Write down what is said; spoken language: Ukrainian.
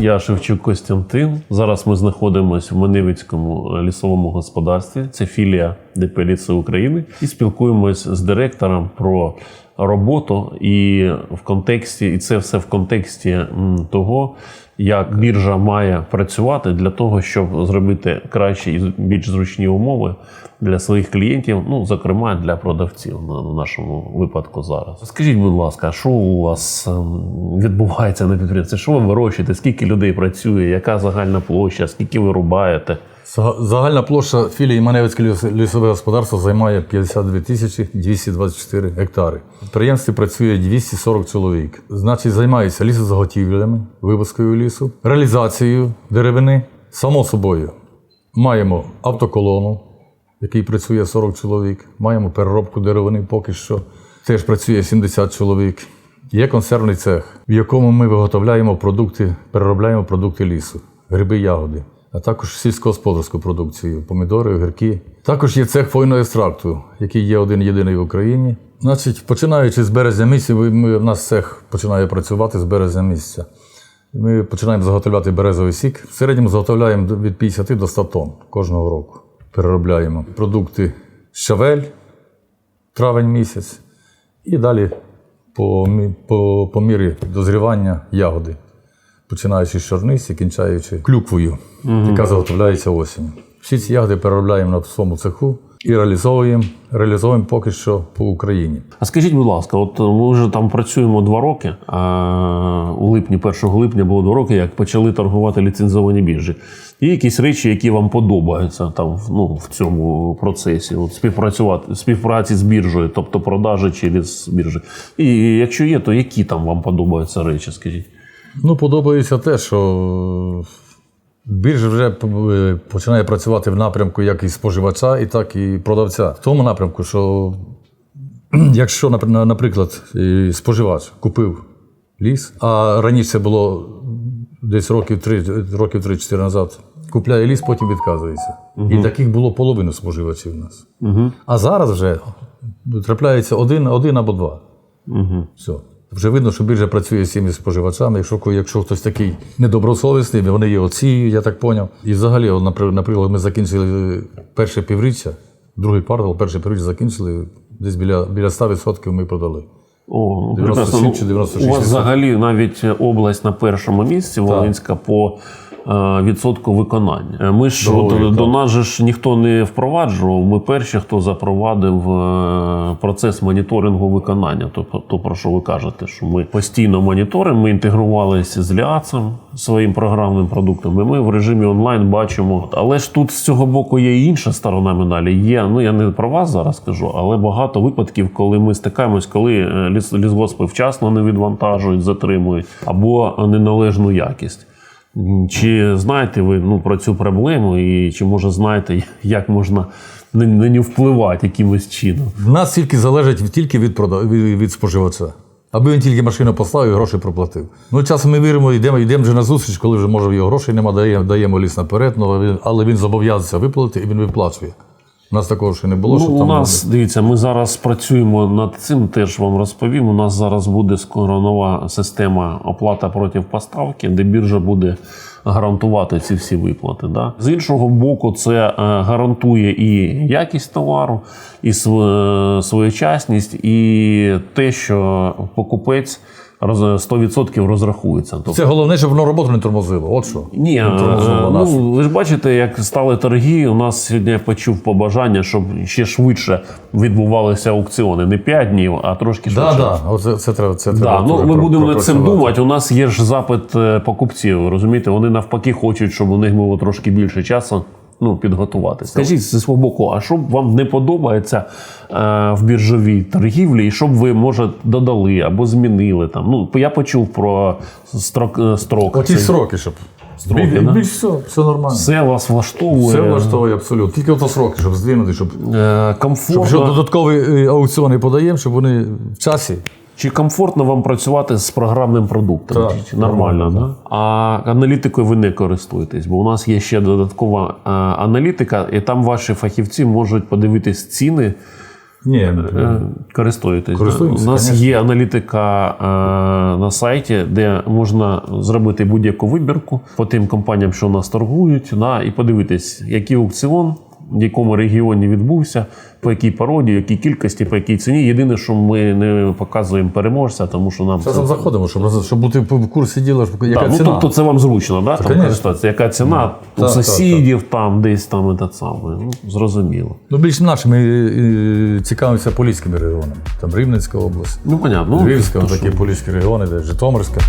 Я Шевчук Костянтин. Зараз ми знаходимося в Маневицькому лісовому господарстві. Це філія ДП «Ліси України. І спілкуємось з директором про роботу і в контексті, і це все в контексті того, як біржа має працювати для того, щоб зробити кращі і більш зручні умови для своїх клієнтів, ну зокрема для продавців на нашому випадку зараз. Скажіть, будь ласка, що у вас ем, відбувається на підприємстві? Що ви вирощуєте? Скільки людей працює? Яка загальна площа? Скільки ви рубаєте? Зага- Загальна площа філії Маневицьке лісове господарство займає 52 тисячі 224 гектари. В підприємстві працює 240 чоловік. Значить, займаються лісозаготівлями, вивозкою лісу, реалізацією деревини. Само собою, маємо автоколону, який працює 40 чоловік. Маємо переробку деревини поки що. Теж працює 70 чоловік. Є консервний цех, в якому ми виготовляємо продукти, переробляємо продукти лісу, гриби, ягоди, а також сільськогосподарську продукцію, помідори, огірки. Також є цех хвойного екстракту, який є один єдиний в Україні. Значить, починаючи з березня місяця, ми- в нас цех починає працювати з березня місяця. Ми починаємо заготовляти березовий сік. В середньому заготовляємо від 50 до 100 тонн кожного року. Переробляємо продукти щавель, травень місяць, і далі по, по, по мірі дозрівання ягоди, починаючи з чорниці, кінчаючи клюквою, яка заготовляється осінню. Всі ці ягоди переробляємо на своєму цеху і реалізовуємо, реалізовуємо поки що по Україні. А скажіть, будь ласка, от ми вже там працюємо два роки. А у липні, 1 липня було два роки, як почали торгувати ліцензовані біржі. Є якісь речі, які вам подобаються там ну, в цьому процесі? От співпрацювати співпраці з біржею, тобто продажі через біржі. І якщо є, то які там вам подобаються речі? Скажіть? Ну, подобається те, що біржа вже е, починає працювати в напрямку як і споживача, і так і продавця. В тому напрямку, що якщо, наприклад, споживач купив ліс, а раніше це було десь років 3, років 3-4 назад, купляє ліс, потім відказується. І таких було половину споживачів у нас. А зараз вже трапляється один, один або два. Все. Вже видно, що біржа працює з цими споживачами. Якщо, якщо хтось такий недобросовісний, вони є оці, я так поняв. І взагалі, наприклад, ми закінчили перше півріччя, другий квартал, перше півріччя закінчили, десь біля, біля 100% ми продали. О, 97 прекрасно. чи Ну, 96 У вас взагалі навіть область на першому місці, Волинська, по е, відсотку виконання. Е, Ми ж Договорів, от, до нас же ж ніхто не впроваджував. Ми перші, хто запровадив е, процес моніторингу виконання. Тобто, то про що ви кажете, що ми постійно моніторимо, ми інтегрувалися з Ліацем своїм програмним продуктом. І ми в режимі онлайн бачимо. Але ж тут з цього боку є і інша сторона медалі. Є, ну я не про вас зараз кажу, але багато випадків, коли ми стикаємось, коли е, ліс, лісгоспи вчасно не відвантажують, затримують або неналежну якість. Чи знаєте ви ну, про цю проблему, і чи може знаєте, як можна на нього впливати якимось чином? В нас тільки залежить тільки від, продав... від, від споживача. Аби він тільки машину послав і гроші проплатив. Ну, часом ми віримо, йдемо, йдемо вже на зустріч, коли вже може його грошей немає, даємо, даємо ліс наперед, ну, але він- але він зобов'язується виплатити і він виплачує. У нас такого ще не було, Ну, що у там нас дивіться, ми зараз працюємо над цим. Теж вам розповім. У нас зараз буде скоро нова система оплата проти поставки, де біржа буде гарантувати ці всі виплати. Да? З іншого боку, це е, гарантує і якість товару, і своєчасність, і те, що покупець 100% розрахується. Тобто, Це головне, щоб воно роботу не тормозило. От що. ні, Не тормозило е, нас. ну ви ж бачите, як стали торги. У нас сьогодні я почув побажання, щоб ще швидше відбувалися аукціони. Не 5 днів, а трошки Да, швидше. да, оце, це треба. Це Да, треба ну ми про- будемо над цим думати. У нас є ж запит е, покупців. Розумієте, вони навпаки хочуть, щоб у них було трошки більше часу. Ну, підготуватися. Скажіть зі свого боку, а що вам не подобається е, в біржовій торгівлі, і що б ви, може, додали або змінили там? Ну, я почув про строк, е, строк. Оті Це- сроки, щоб. Строки, більш, да? більш все, все нормально. Все вас влаштовує. Все влаштовує абсолютно. Тільки ото сроки, щоб здвинути, щоб, Е, щоб комфортно. що додаткові е, аукціони подаємо, щоб вони в часі. Чи комфортно вам працювати з програмним продуктом? Так, Чи нормально, нормально, да? А аналітикою ви не користуєтесь, бо у нас є ще додаткова е, аналітика, і там ваші фахівці можуть подивитись ціни Ні, Е, Користуєтесь. да? Користуємося, У нас конечно. є аналітика е, на сайті, де можна зробити будь-яку вибірку по тим компаніям, що у нас торгують, да, і подивитись, який аукціон, в якому регіоні відбувся, по якій породі, якій кількості, по якій ціні. Єдине, що ми не показуємо переможця, тому що нам Часом заходимо, щоб, щоб бути в курсі діла, щоб- яка Так, ну, тобто це вам зручно, да? там конечно. Яка ціна у так, сусідів, там десь там і те саме. Ну, зрозуміло. Ну, більш нашими е, цікавимося поліськими регіонами. Там Рівненська область, Ну, понятно. Ну, Львівська, то такі що? поліські регіони, де Житомирська.